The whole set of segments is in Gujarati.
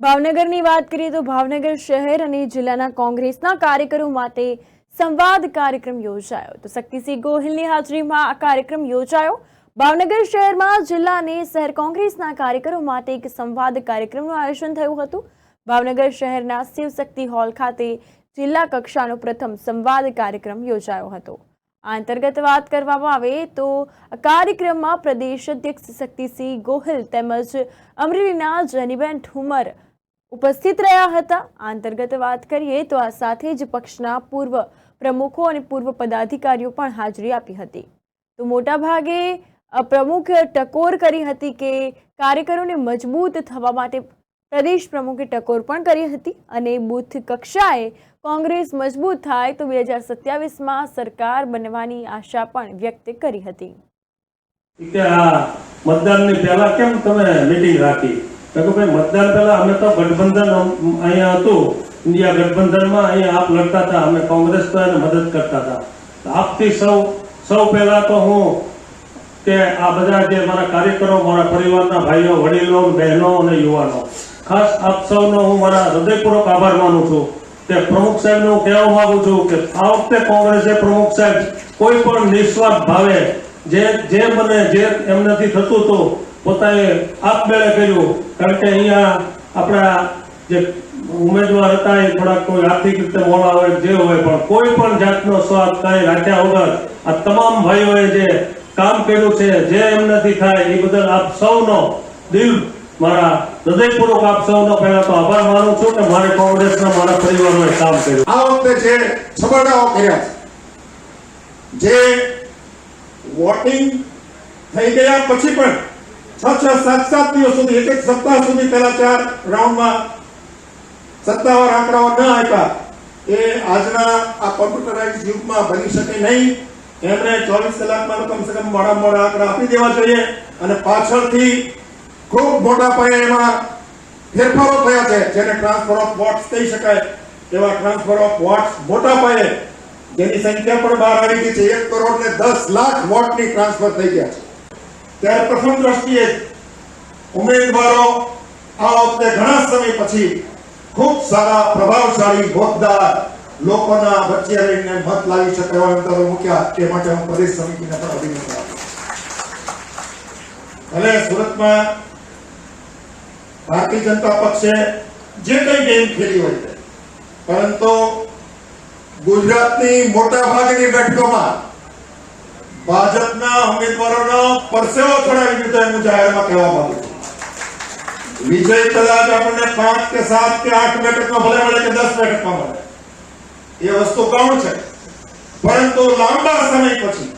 ભાવનગરની વાત કરીએ તો ભાવનગર શહેર અને જિલ્લાના કોંગ્રેસના કાર્યકરો માટે સંવાદ કાર્યક્રમ યોજાયો. તો શક્તિસિંહ ગોહિલની હાજરીમાં આ કાર્યક્રમ યોજાયો. ભાવનગર શહેરમાં જિલ્લા અને શહેર કોંગ્રેસના કાર્યકરો માટે એક સંવાદ કાર્યક્રમનું આયોજન થયું હતું. ભાવનગર શહેરના શિવશક્તિ હોલ ખાતે જિલ્લા કક્ષાનો પ્રથમ સંવાદ કાર્યક્રમ યોજાયો હતો. આ અંતર્ગત વાત કરવામાં આવે તો કાર્યક્રમમાં પ્રદેશ અધ્યક્ષ શક્તિસિંહ ગોહિલ તેમજ અમરેલીના જનીબેન ઠુમર ઉપસ્થિત રહ્યા હતા. આ અંતર્ગત વાત કરીએ તો આ સાથે જ પક્ષના પૂર્વ પ્રમુખો અને પૂર્વ પદાધિકારીઓ પણ હાજરી આપી હતી. તો મોટાભાગે પ્રમુખ ટકોર કરી હતી કે કાર્યકરોને મજબૂત થવા માટે પ્રદેશ પ્રમુખે ટકોર પણ કરી હતી અને બૂથ કક્ષાએ કોંગ્રેસ મજબૂત થાય તો બે હજાર સત્યાવીસમાં સરકાર બનવાની આશા પણ વ્યક્ત કરી હતી. કે આ પહેલા કેમ તમે મીટિંગ રાખી? કે ભાઈ મતદાન પહેલા અમે તો ગઠબંધન અહીંયા હતું. ઇન્ડિયા ગઠબંધનમાં અહીંયા આપ લડતા હતા. અમે કોંગ્રેસ એને મદદ કરતા હતા. આપથી સૌ સૌ પહેલા તો હું કે આ બધા જે મારા કાર્યકરો, મારા પરિવારના ભાઈઓ, વડીલો, બહેનો અને યુવાનો, ખાસ આપ સૌનો હું મારા હૃદયપૂર્વક આભાર માનું છું કે પ્રમુખ સાહેબને હું કહેવા માંગુ છું કે આ વખતે કોંગ્રેસે પ્રમુખ સાહેબ કોઈ પણ નિસ્વાર્થ ભાવે, જે જે મને, જે એમનાથી થતું હતું પોતાએ આપમેળે કર્યું. કારણ કે અહીંયા આપણા જે ઉમેદવાર હતા એ થોડાક કોઈ આર્થિક રીતે મોડા હોય જે હોય પણ કોઈ પણ જાતનો સ્વાદ કાંઈ રાખ્યા વગર આ તમામ ભાઈઓએ જે કામ કર્યું છે, જે એમનાથી થાય, એ બદલ આપ સૌનો દિલ મારા હૃદયપૂર્વક આપ સૌનો પહેલા તો આભાર માનું છું કે મારે કોંગ્રેસના મારા પરિવારોએ કામ કર્યું. આ વખતે જે છબરડાઓ કર્યા જે વોટિંગ થઈ ગયા પછી પણ છ સાત સાત સુધી, એક સપ્તાહ સુધી પહેલા ચાર રાઉન્ડમાં સત્તાવાર આંકડાઓ ન આપ્યા. એ આજના આ કોમ્પ્યુટરાઇઝ યુગમાં બની શકે નહીં. એમણે ચોવીસ કલાકમાં કમસે કમ મોડા મોડા આંકડા આપી દેવા જોઈએ અને પાછળથી ખૂબ મોટા પાયે એમાં ફેરફારો થયા છે, જેને ટ્રાન્સફર ઓફ વોટ્સ કહી શકાય. એવા ટ્રાન્સફર ઓફ વોટ્સ મોટા પાયે જેની સંખ્યા પણ બહાર આવી ગઈ છે. એક કરોડ ને દસ લાખ વોટની ટ્રાન્સફર થઈ ગયા છે. ત્યારે પ્રથમ દ્રષ્ટિએ ઉમેદવારો આ વખતે ઘણા સમય પછી ખૂબ સારા, પ્રભાવશાળી, હોદ્દાર લોકોના વચ્ચે રહીને મત લાવી શકે એવા અંતરો મૂક્યા તે માટે હું પ્રદેશ સમિતિને પણ અભિનંદન ભલે સુરતમાં ભારતીય જનતા પક્ષે જે કઈ ગેમ ખેલી હોય પરંતુ ગુજરાતની મોટા ભાગની બેઠકોમાં ભાજપના ઉમેદવારોનો પરસેવો છોડાવી દીધો એમ જાહેરમાં કહેવા માંગુ છું. વિજય કદાચ આપણને પાંચ કે સાત કે આઠ બેઠકમાં ભલે મળે કે દસ બેઠકમાં મળે. એ વસ્તુ કોણ છે? પરંતુ લાંબા સમય પછી,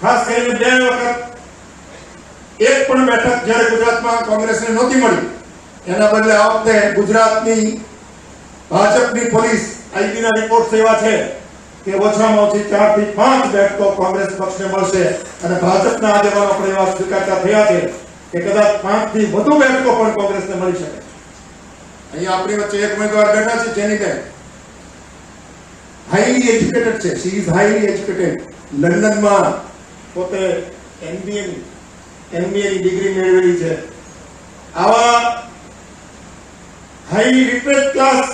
ખાસ કરીને બે વખત, એક પણ બેઠક જ્યારે ગુજરાતમાં કોંગ્રેસને નહોતી મળી, એના બદલે આ વખતે ગુજરાતની ભાજપની પોલીસ આઈબીના રિપોર્ટ એવા છે. કે ઓછામાં ઓછી ચારથી પાંચ બેઠકો કોંગ્રેસ પક્ષને મળશે. અને ભાજપના આગેવાનો પણ એવા સ્વીકારતા થયા છે કે કદાચ પાંચથી વધુ બેઠકો પણ કોંગ્રેસને મળી શકે. અહીંયા આપણી વચ્ચે એક ઉમેદવાર બેઠા છે, જેની બેન. હાઈલી એજ્યુકેટેડ છે. સી ઇઝ હાઈલી એજ્યુકેટેડ લંડનમાં પોતે એમબીએ એમબીએ ની ડિગ્રી મેળવેલી છે. આવા હાઈ લિટરેટ ક્લાસ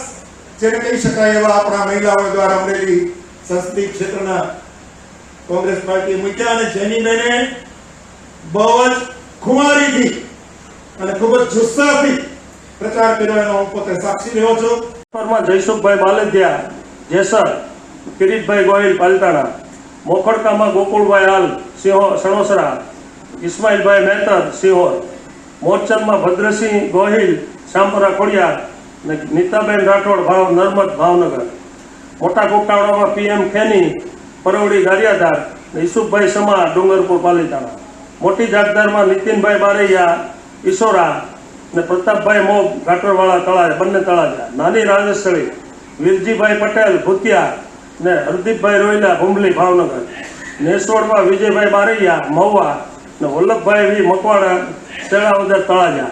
જેને કહી શકાય એવા આપણા મહિલાઓ દ્વારા અમરેલી સંસદીય ક્ષેત્રના કોંગ્રેસ પાર્ટી મૂક્યા અને જેની બેને બહુ જ ખુમારીથી અને ખૂબ જ જુસ્સાથી પ્રચાર કર્યો એનો હું પોતે સાક્ષી રહ્યો છું. માં જયસુખભાઈ બાલદિયા જેસર, કિરીટભાઈ ગોહિલ પાલતાણા, મોખડકામાં ગોકુળભાઈ હાલ, સિંહો, સણોસરા, ઇસ્માઇલભાઈ મહેતર સિંહોર મોરચંદમાં ભદ્રસિંહ ગોહિલ, શામપરા ખોડિયાર નીતાબેન રાઠોડ, ભાવ નર્મદ, ભાવનગર. મોટા કોટાવડામાં પીએમ ખેની પરવડી ગારિયાધાર ઈસુફભાઈ સમા ડુંગરપુર પાલીતાણા. મોટી જાગદારમાં નીતિનભાઈ બારૈયા, ઈશોરા અને પ્રતાપભાઈ મોગ, ઘાટરવાળા તળાજા, બંને તળાજા. નાની રાજસ્થળી, વીરજીભાઈ પટેલ, ભૂતિયા ને હરદીપભાઈ રોયલા ભૂમલી ભાવનગર. નેસોડમાં વિજયભાઈ બારૈયા, મહુવા ને વલ્લભભાઈ વી મકવાડા સેળાવદર તળાજા.